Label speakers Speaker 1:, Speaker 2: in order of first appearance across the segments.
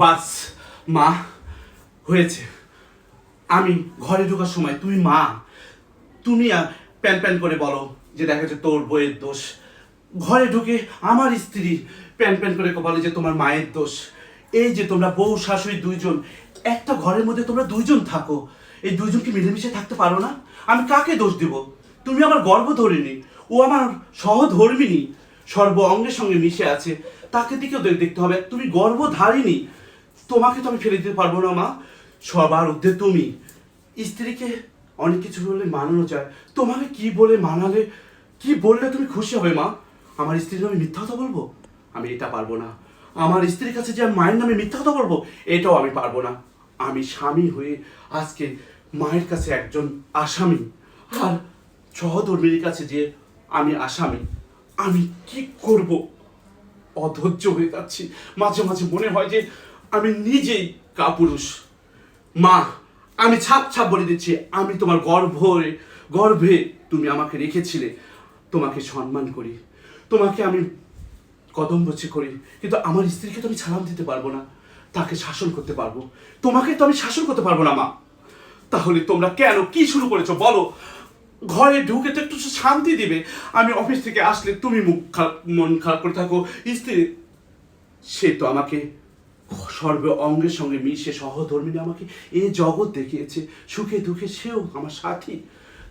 Speaker 1: বাস মা হয়েছে। আমি ঘরে ঢোকার সময় তুমি মা, তুমি প্যান প্যান করে বলো যে দেখা যাচ্ছে তোর বইয়ের দোষ। ঘরে ঢুকে আমার স্ত্রী প্যান প্যান করে বলে যে তোমার মায়ের দোষ। এই যে তোমরা বউ, শাশুড়ি দুইজন, একটা ঘরের মধ্যে তোমরা দুইজন থাকো। এই দুইজনকে মিলেমিশে থাকতে পারো না? আমি কাকে দোষ দিব? তুমি আমার গর্ব ধরিনি ও আমার সহধর্মিনী সর্ব অঙ্গের সঙ্গে মিশে আছে, তাকে দিকেও দেখতে হবে। তুমি গর্বধারিণী তোমাকে তো আমি ফেলে দিতে পারব না, মা। সবার ঊর্ধ্বে তুমি। স্ত্রীকে অনেক কিছু বললে মানানো যায়। তোমাকে কি বলে মানালে, কি বললে তুমি খুশি হবে, মা? আমার স্ত্রীর নামে মিথ্যা কথা বলব? আমি এটা পারব না। আমার স্ত্রীর কাছে যে মায়ের নামে মিথ্যা কথা বলব, এটাও আমি পারব না। আমি স্বামী হয়ে আজকে মায়ের কাছে একজন আসামি। আর সহধর্মীর কাছে যে আমি আসামি, আমি কি করব? অধৈর্য হয়ে যাচ্ছি। মাঝে মাঝে মনে হয় যে আমি নিজেই কাপুরুষ। মা, আমি ছাপ ছাপ বলে দিচ্ছি, আমি তোমার গর্ভে গর্ভে তুমি আমাকে রেখেছিলে। তোমাকে সম্মান করি। তোমাকে আমি কদম বচ্ছে করি। কিন্তু আমার স্ত্রীকে তো আমি সালাম দিতে পারব না। তাকে শাসন করতে পারব। তোমাকে তো আমি শাসন করতে পারব না, মা। তাহলে তোমরা কেন কি শুরু করেছ, বলো? ঘরে ঢুকে তো একটু শান্তি দিবে। আমি অফিস থেকে আসলে তুমি মুখ খারাপ মন খারাপ করে থাকো। স্ত্রী, সে তো আমাকে সর্ব অঙ্গের সঙ্গে মিশে সহধর্মিনী আমাকে। এ জগৎ দেখিয়েছে, সুখে দুঃখে সেও আমার সাথী।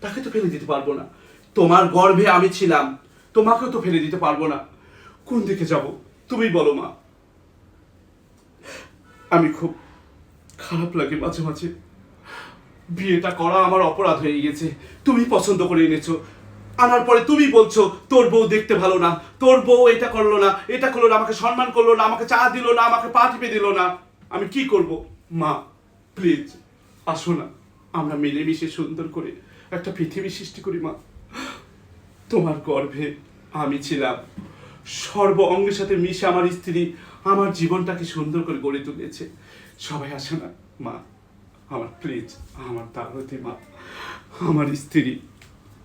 Speaker 1: তাকে তো ফেলে দিতে পারব না। তোমার গর্ভে আমি ছিলাম, তোমাকেও তো ফেলে দিতে পারব না। কোন দিকে যাব? তুমি বলো মা। আমি খুব খারাপ লাগে মাঝে মাঝে। বিয়েটা করা আমার অপরাধ হয়ে গেছে তুমি পছন্দ করে এনেছো। আনার পরে তুমি বলছো, তোর বউ দেখতে ভালো না। তোর বউ এটা করল না, এটা করল না, আমাকে সম্মান করল না, আমাকে চা দিলো না, আমাকে পা টিপে দিল না। আমি কি করব? মা প্লিজ আসো না। আমরা মিলেমিশে সুন্দর করে একটা পৃথিবী সৃষ্টি করি, মা। তোমার গর্ভে আমি ছিলাম। সর্ব অঙ্গের সাথে মিশে আমার স্ত্রী আমার জীবনটাকে সুন্দর করে গড়ে তুলেছে। সবাই আসে না, মা। আমার প্লিজ আমার দারতি মা, আমার স্ত্রী।